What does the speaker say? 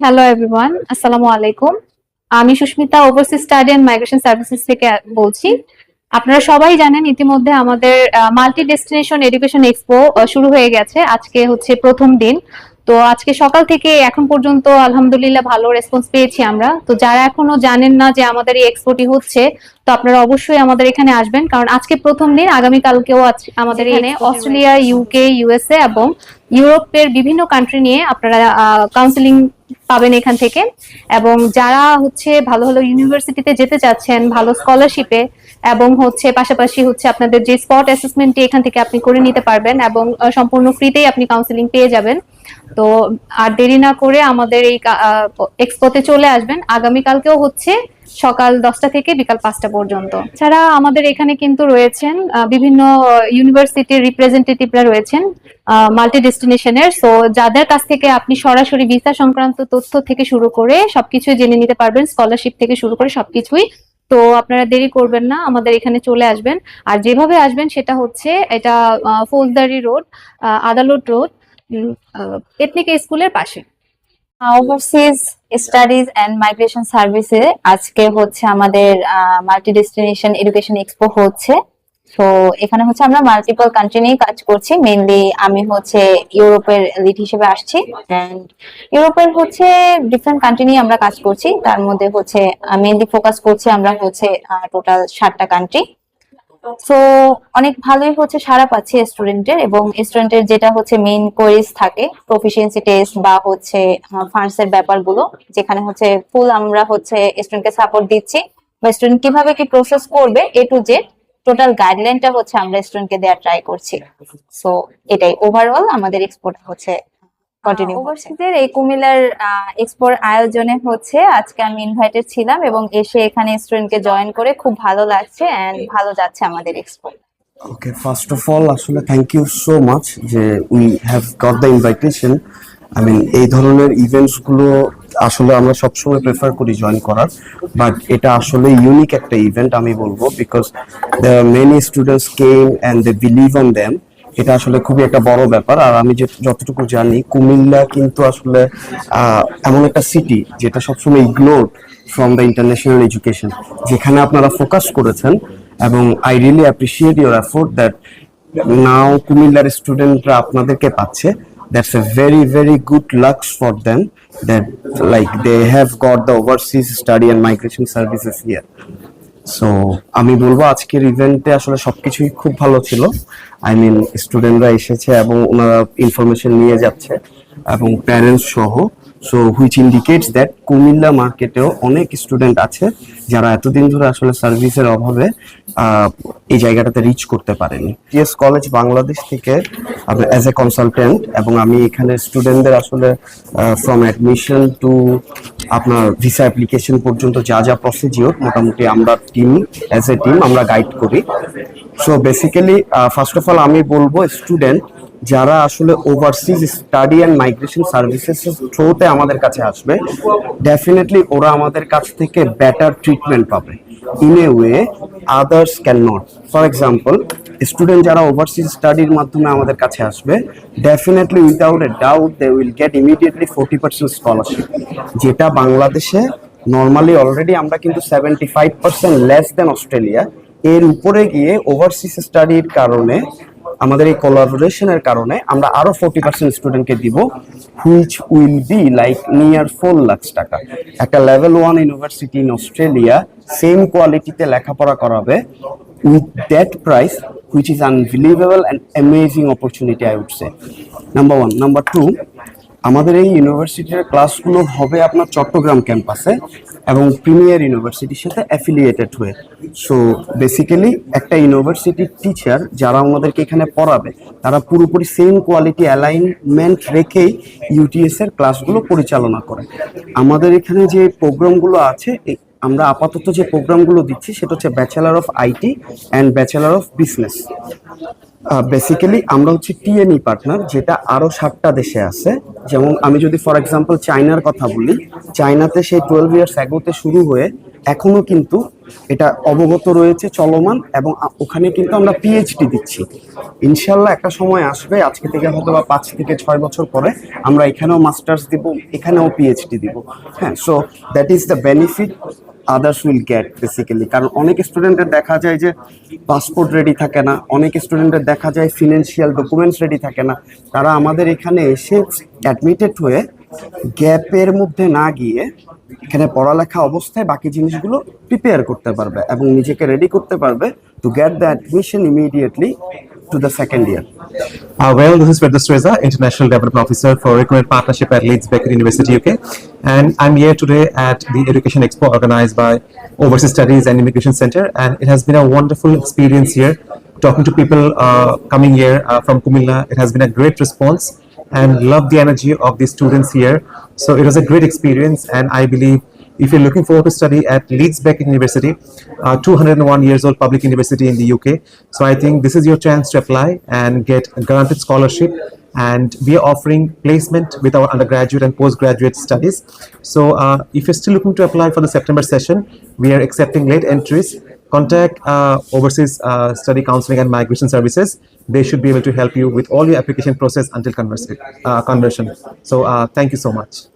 Hello everyone আসসালামু আলাইকুম আমি Susmita overseas study and migration services থেকে বলছি। আপনারা সবাই জানেন ইতিমধ্যে আমাদের মাল্টি ডেস্টিনেশন এডুকেশন এক্সপো শুরু হয়ে গেছে। আজকে হচ্ছে প্রথম দিন। তো আজকে সকাল থেকে এখন পর্যন্ত আলহামদুলিল্লাহ ভালো রেসপন্স পেয়েছি আমরা। তো যারা এখনও জানেন না যে আমাদের এই এক্সপোটি হচ্ছে তো আপনারা অবশ্যই আমাদের এখানে আসবেন। কারণ আজকে প্রথম দিন আগামী কালকেও আজ- আমাদের এখানে অস্ট্রেলিয়া ইউকে ইউএসএ এবং ইউরোপের বিভিন্ন কান্ট্রি নিয়ে আপনারা কাউন্সিলিং পাবেন এখান থেকে। এবং যারা হচ্ছে ভালো ভালো ইউনিভার্সিটিতে যেতে চাচ্ছেন, ভালো স্কলারশিপে এবং হচ্ছে পাশাপাশি হচ্ছে আপনাদের যে স্পট অ্যাসেসমেন্টটি এখান থেকে আপনি করে নিতে পারবেন এবং সম্পূর্ণ ফ্রিতেই আপনি কাউন্সিলিং পেয়ে যাবেন। তো আর দেরি না করে আমাদের এই এক্সপোতে চলে আসবেন। আগামীকালকেও হচ্ছে সকাল দশটা থেকে বিকাল পাঁচটা পর্যন্ত। ছাড়া আমাদের এখানে কিন্তু রয়েছেন বিভিন্ন ইউনিভার্সিটির রিপ্রেজেন্টেটিভরা রয়েছেন মাল্টি ডেস্টিনেশনের সো যাদের কাছ থেকে আপনি সরাসরি ভিসা সংক্রান্ত তথ্য থেকে শুরু করে সবকিছু জেনে নিতে পারবেন স্কলারশিপ থেকে শুরু করে সবকিছুই। তো আপনারা দেরি করবেন না, আমাদের এখানে চলে আসবেন। আর যেভাবে আসবেন সেটা হচ্ছে এটা ফৌজদারি রোড আদালত রোড। এথনিক স্কুলের পাশে। ওভারসিজ স্টাডিজ এন্ড মাইগ্রেশন সার্ভিসে আজকে হচ্ছে আমাদের মাল্টি ডেস্টিনেশন এডুকেশন এক্সপো হচ্ছে। তো এখানে হচ্ছে আমরা মাল্টিপল কান্ট্রি নিয়ে কাজ করছি। মেইনলি আমি হচ্ছে ইউরোপের লিড হিসেবে আসছি। ইউরোপের হচ্ছে ডিফারেন্ট কান্ট্রি নিয়ে আমরা কাজ করছি। তার মধ্যে হচ্ছে মেইনলি ফোকাস করছি আমরা হচ্ছে টোটাল ষাটটা কান্ট্রি সো অনেক ভালোই হচ্ছে সারা পাচ্ছে স্টুডেন্টের এবং স্টুডেন্টের যেটা হচ্ছে মেইন কোয়েরিজ থাকে প্রফিসিয়েন্সি টেস্ট বা হচ্ছে ফান্ডস এর ব্যাপারগুলো, যেখানে হচ্ছে ফুল আমরা হচ্ছে স্টুডেন্টকে সাপোর্ট দিচ্ছি। বা স্টুডেন্ট কীভাবে কি প্রসেস করবে এ টু জেড টোটাল গাইডলাইনটা হচ্ছে আমরা স্টুডেন্টকে দেওয়ার ট্রাই করছি। সো এটাই ওভারঅল আমাদের এক্সপোর্ট হচ্ছে কন্টিনিউ ওভারসিজের এই কুমিল্লার এক্সপোর আয়োজনে হচ্ছে আজকে আমি ইনভাইটেড ছিলাম এবং এসে এখানে স্টুডেন্টকে জয়েন করে খুব ভালো লাগছে এন্ড ভালো যাচ্ছে আমাদের expo okay first of all আসলে থ্যাংক ইউ সো মাচ যে we have got the invitation I mean এই ধরনের ইভেন্টসগুলো আসলে আমরা সবসময় প্রেফার করি জয়েন করার বাট এটা আসলে ইউনিক একটা ইভেন্ট আমি বলব because the many students came and they believe on them এটা আসলে খুবই একটা বড় ব্যাপার। আর আমি যতটুকু জানি, কুমিল্লা কিন্তু আসলে এমন একটা সিটি যেটা সবসময় ignore from the international education যেখানে আপনারা ফোকাস করেছেন এবং I really appreciate your effort that now কুমিল্লার স্টুডেন্টরা আপনাদেরকে পাচ্ছে। That's a very very good lucks for them that like they have got the overseas study and migration services year so আমি বলব আজকের ইভেন্টে আসলে সবকিছুই খুব ভালো ছিল। আই মিন স্টুডেন্টরা এসেছে এবং ওনারা ইনফরমেশন নিয়ে যাচ্ছে এবং প্যারেন্টস সহ। So which indicates that Comilla মার্কেটেও অনেক স্টুডেন্ট আছে যারা এতদিন ধরে আসলে সার্ভিসের অভাবে এই জায়গাটাতে রিচ করতে পারেনি। টিএস কলেজ বাংলাদেশ থেকে অ্যাজ এ কনসালটেন্ট এবং আমি এখানে স্টুডেন্টদের আসলে ফ্রম অ্যাডমিশন টু আপনার ভিসা অ্যাপ্লিকেশন পর্যন্ত যা যা প্রসিজিওর মোটামুটি আমরা টিম অ্যাজ এ টিম আমরা গাইড করি। So basically first of all আমি বলব স্টুডেন্ট যারা আসলে overseas study and migration services থ্রুতে আমাদের কাছে আসবে ডেফিনেটলি ওরা আমাদের কাছ থেকে বেটার ট্রিটমেন্ট পাবে। In a way others can not for example student যারা ওভারসিজ স্টাডির মাধ্যমে আমাদের কাছে আসবে definitely without a doubt they will get immediately forty percent scholarship যেটা বাংলাদেশে নর্মালি অলরেডি আমরা কিন্তু seventy five percent less than Australia এর উপরে গিয়ে ওভারসিজ স্টাডির কারণে আমাদের এই কোলাবোরেশনের কারণে আমরা আরও ফোর্টি পার্সেন্ট স্টুডেন্টকে দিব which will be like near four lakh টাকা। একটা level one university in Australia same কোয়ালিটিতে লেখাপড়া করাবে with that price which is unbelievable and amazing opportunity I say number one number two আমাদের এই ইউনিভার্সিটির ক্লাসগুলো হবে আপনার চট্টগ্রাম ক্যাম্পাসে এবং প্রিমিয়ার ইউনিভার্সিটির সাথে অ্যাফিলিয়েটেড হয়ে। সো বেসিক্যালি একটা ইউনিভার্সিটির টিচার যারা আমাদেরকে এখানে পড়াবে, তারা পুরোপুরি সেম কোয়ালিটি অ্যালাইনমেন্ট রেখেই ইউটিএসের ক্লাসগুলো পরিচালনা করে। আমাদের এখানে যে প্রোগ্রামগুলো আছে আমরা আপাতত যে প্রোগ্রামগুলো দিচ্ছি, সেটা হচ্ছে bachelor of IT and bachelor of business basically আমরা হচ্ছে টিএনই পার্টনার যেটা আরও সাতটা দেশে আছে। যেমন আমি যদি ফর এক্সাম্পল চায়নার কথা বলি চায়নাতে সেই টুয়েলভ ইয়ার্স অ্যাগোতে শুরু হয়ে এখনও কিন্তু এটা অবগত রয়েছে, চলমান এবং ওখানে কিন্তু আমরা পিএইচডি দিচ্ছি। ইনশাল্লাহ একটা সময় আসবে, আজকে থেকে হয়তো বা পাঁচ থেকে ছয় বছর পরে আমরা এখানেও মাস্টার্স দিব, এখানেও পিএইচডি দিব। হ্যাঁ so that is the benefit others will get basically কারণ অনেক স্টুডেন্টের দেখা যায় যে পাসপোর্ট রেডি থাকে না, অনেক স্টুডেন্টের দেখা যায় ফিনান্সিয়াল ডকুমেন্টস রেডি থাকে না। তারা আমাদের এখানে এসে অ্যাডমিটেড হয়ে গ্যাপের মধ্যে না গিয়ে এখানে পড়ালেখা অবস্থায় বাকি জিনিসগুলো প্রিপেয়ার করতে পারবে এবং নিজেকে রেডি করতে পারবে to get the admission immediately to the second year Uh, well, this is Firdaus Reza, International Development Officer for Recruitment Partnership at Leeds Beckett University, UK. And I'm here today at the Education Expo organized by Overseas Studies and Immigration Center. And it has been a wonderful experience here, talking to people uh, coming here uh, from Kumila, It has been a great response and love the energy of the students here. So it was a great experience. And I believe if you're looking forward to study at Leeds Beckett University, uh, 201 years old public university in the UK. So I think this is your chance to apply and get a granted scholarship. And we are offering placement with our undergraduate and postgraduate studies. So uh, if you're still looking to apply for the September session, we are accepting late entries. Contact uh, Overseas uh, Study Counseling and Migration Services. They should be able to help you with all your application process until uh, conversion. So uh, thank you so much.